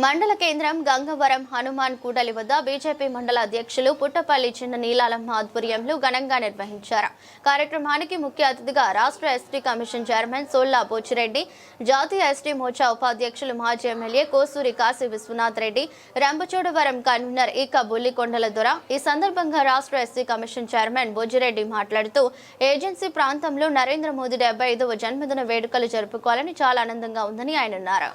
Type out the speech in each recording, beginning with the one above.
మండల కేంద్రం గంగవరం హనుమాన్ కూడలి వద్ద బీజేపీ మండల అధ్యక్షులు పుట్టపల్లి చిన్న నీలాలమ్మ ఆధ్వర్యంలో ఘనంగా నిర్వహించారు. కార్యక్రమానికి ముఖ్య అతిథిగా రాష్ట్ర ST commission chairman Solla Pochireddy జాతీయ ఎస్టీ మోర్చా ఉపాధ్యక్షులు మాజీ ఎమ్మెల్యే కోసూరి కాశీ విశ్వనాథ్ రెడ్డి రంపచోడవరం కన్వీనర్ ఈక బుల్లికొండల దొర. ఈ సందర్భంగా రాష్ట్ర ఎస్టీ కమిషన్ చైర్మన్ బొజ్జిరెడ్డి మాట్లాడుతూ ఏజెన్సీ ప్రాంతంలో నరేంద్ర మోదీ డెబ్బై ఐదవ జన్మదిన వేడుకలు జరుపుకోవాలని చాలా ఆనందంగా ఉందని ఆయన అన్నారు.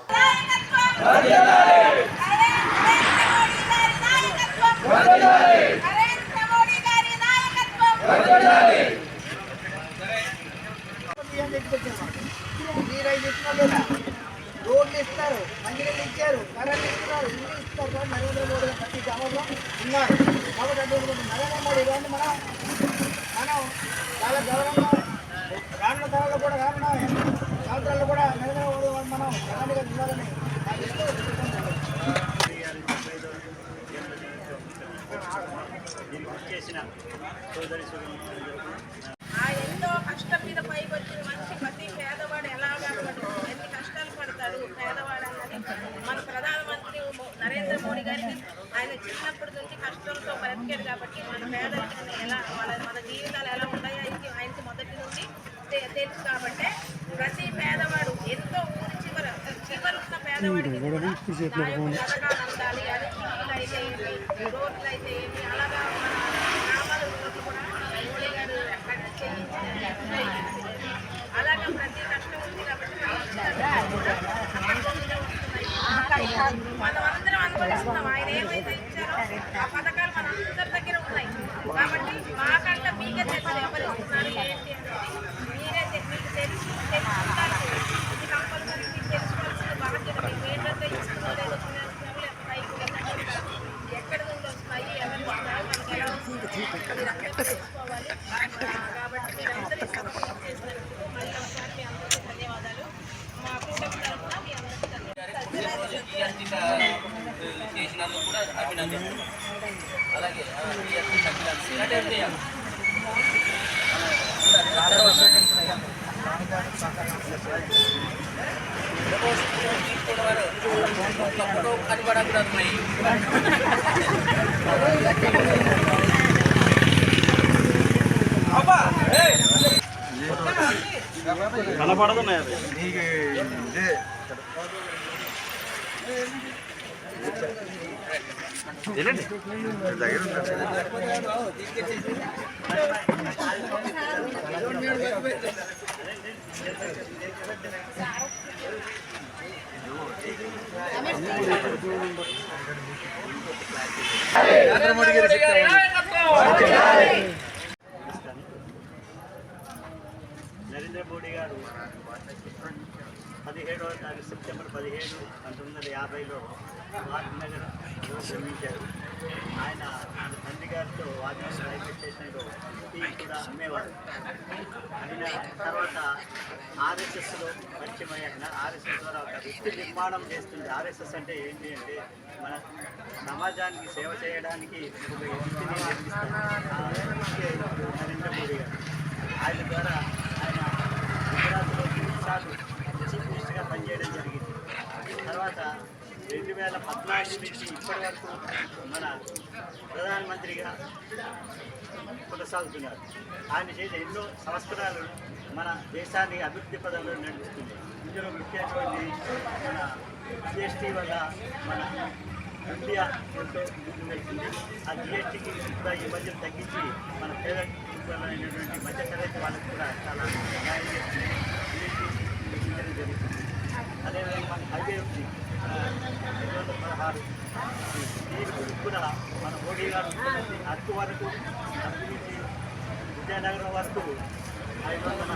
రోడ్లు ఇస్తారు మంచినీళ్ళు ఇచ్చారు కరెంట్ ఇస్తున్నారు ఇల్లు ఇస్తారు కానీ నరేంద్ర మోడీ గారు ప్రతి గ్రామంలో ఉన్నారు కాబట్టి అటువంటి నరేంద్ర మోడీ గారిని మనం మనం చాలా గౌరవంగా రానున్న తరాల్లో కూడా రానున్న సంవత్సరాల్లో కూడా నరేంద్ర మోడీ మనం ప్రధానిగా ఉండాలని ఆశిస్తూ చేసిన సోదరి సోదరులందరికీ ఆ ఎంతో కష్టం మీద పై వచ్చిన మనిషి ప్రతి పేదవాడు ఎలా పడతాడు ఎన్ని కష్టాలు పడతాడు పేదవాడు అన్నది మన ప్రధానమంత్రి నరేంద్ర మోడీ గారికి ఆయన చిన్నప్పటి నుంచి కష్టంతో బ్రతికాడు కాబట్టి మన పేదరికం ఎలా మన మన జీవితాలు ఎలా ఉంటాయో ఆయనకి ఆయనకి మొదటి నుంచి తెలుసు కాబట్టి ప్రతి పేదవాడు ఎంతో ఊరి చివర చివరున్న పేదవాడికి పథకాలు అందాలి. అది అయితే ఏమి రోడ్లు అయితే ఏమి అలాగా మన గ్రామాల రోడ్లు కూడా మోడీ గారు ఎక్కడ చేయించారు అలాగే ప్రతి కష్టం ఉంది కాబట్టి మనమందరం అనుభవిస్తున్నాం ఆయన ఏమైతే ఇచ్చారో ఆ పథకాలు మన అందరి దగ్గర ఉన్నాయి. కాబట్టి మాకంటే మీకే తెలుసు ఎవరు ఇస్తున్నారు ఏంటి అనేది మీరే తె- మీకు తెలుసు తెలుసుకుంటారు కూడా అభినందిస్తున్నాను అలాగే ఆ, ఈ యొక్క సభ్యులందరూ ఆయన తండ్రి గారితో రైల్వే స్టేషన్లో టీ కూడా అమ్మేవారు. ఆయన తర్వాత ఆర్ఎస్ఎస్లో పరిచయం అయ్యాక ఆర్ఎస్ఎస్ ద్వారా ఒక వ్యక్తి నిర్మాణం చేస్తుంది. ఆర్ఎస్ఎస్ అంటే ఏంటి అంటే మన సమాజానికి సేవ చేయడానికి ఒక నిర్మిస్తారు. నరేంద్ర మోడీ గారు. ఆయన ద్వారా ఆయన గుజరాత్లో మూడుసార్లు చీఫ్ మినిస్టర్గా పనిచేయడం జరిగింది. తర్వాత వేల పద్నాలుగు నుంచి ఇప్పటి వరకు మన ప్రధానమంత్రిగా కొనసాగుతున్నారు. ఆయన చేసిన ఎన్నో సంస్కరణలు మన దేశాన్ని అభివృద్ధి పదంలో నడిపిస్తుంది ఇందులో ముఖ్యమైనటువంటి మన జిఎస్టీ వల్ల మన ఇండియా ఎంతో ముందుకు వెళ్తుంది ఆ జిఎస్టీకి కూడా ఈ మధ్య తగ్గించి మన పేద మధ్య తరగతి వాళ్ళకి కూడా చాలా న్యాయం చేస్తుంది GST తగ్గించడం జరుగుతుంది అదేవిధంగా మన హైవే ఉంది ఆ, రెండు వందల పదహారు దీనికి కూడా మన మోడీ గారు ముఖ్యమంత్రి అరకు వరకు అరకు నుంచి విద్యానగరం వరకు ఐదు వందల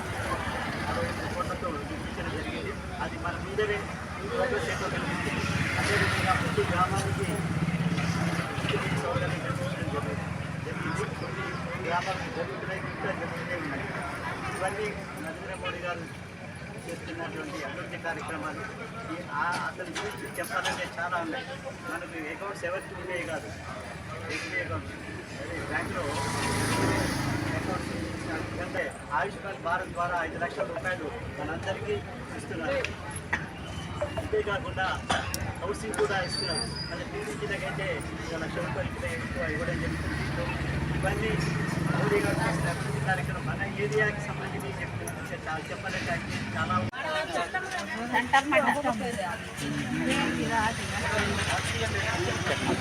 అరవై ఎనిమిది కోట్లతో నిర్మించడం జరిగింది అది మన ముందరే ప్రోగ్రెస్ ఏంటో కనిపిస్తుంది అదేవిధంగా ప్రతి గ్రామానికి సౌకర్యం జరిగింది కొన్ని గ్రామాలకు జరుగుతున్నాయి ఇంకా జరుగుతూనే ఉన్నాయి ఇవన్నీ నరేంద్ర మోడీ గారు చేస్తున్నటువంటి అభివృద్ధి కార్యక్రమాలు అతని గురించి చెప్పాలంటే చాలా ఉన్నాయి మనకు అకౌంట్స్ ఎవరికి ఉండేవి కాదు ఎస్బీఐ అకౌంట్ అదే బ్యాంకులో ఆయుష్మాన్ భారత్ ద్వారా ఐదు లక్షల రూపాయలు మనందరికీ ఇస్తున్నారు. అంతేకాకుండా హౌసింగ్ కూడా ఇస్తున్నారు అంటే పీసీలకైతే లక్ష రూపాయలు కూడా ఎక్కువ ఇవ్వడం జరుగుతుంది? ఇవన్నీ మోడీ గారు చేసిన అభివృద్ధి కార్యక్రమం. మన ఏరియాకి సంబంధించి చెప్పి చాలా చెప్పాలంటే చాలా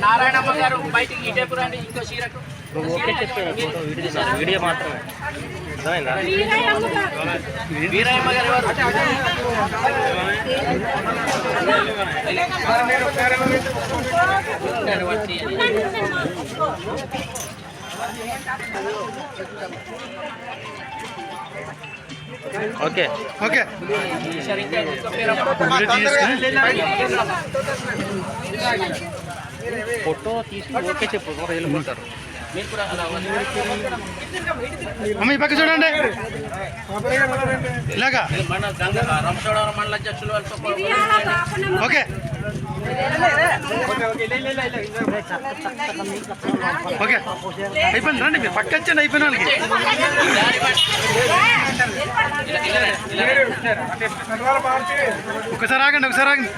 నారాయణమ్మ గారు బయటికి ఇటేపురండి ఇంకో చీరకు. వీడియో మాత్రమే. అర్థమైందా? గారు ఎవరు? ఓకే. ఓకే. ఫోటో తీసుకుని ఓకే చెప్పు. వెళ్ళిపోతారు. మీరు కూడా అలా అవ్వండి. అమ్మ ఈ పక్క చూడండి. ఇలాగా. మన రంపచోడవరం మండల అధ్యక్షులు ఓకే. ఓకే. అయిపోయింది రండి మీరు. పక్క వచ్చండి అయిపోయిన వాళ్ళకి. ఒకసారి ఆగండి ఒకసారి ఆగండి.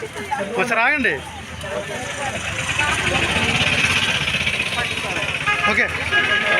ఒకసారి ఆగండి. ఓకే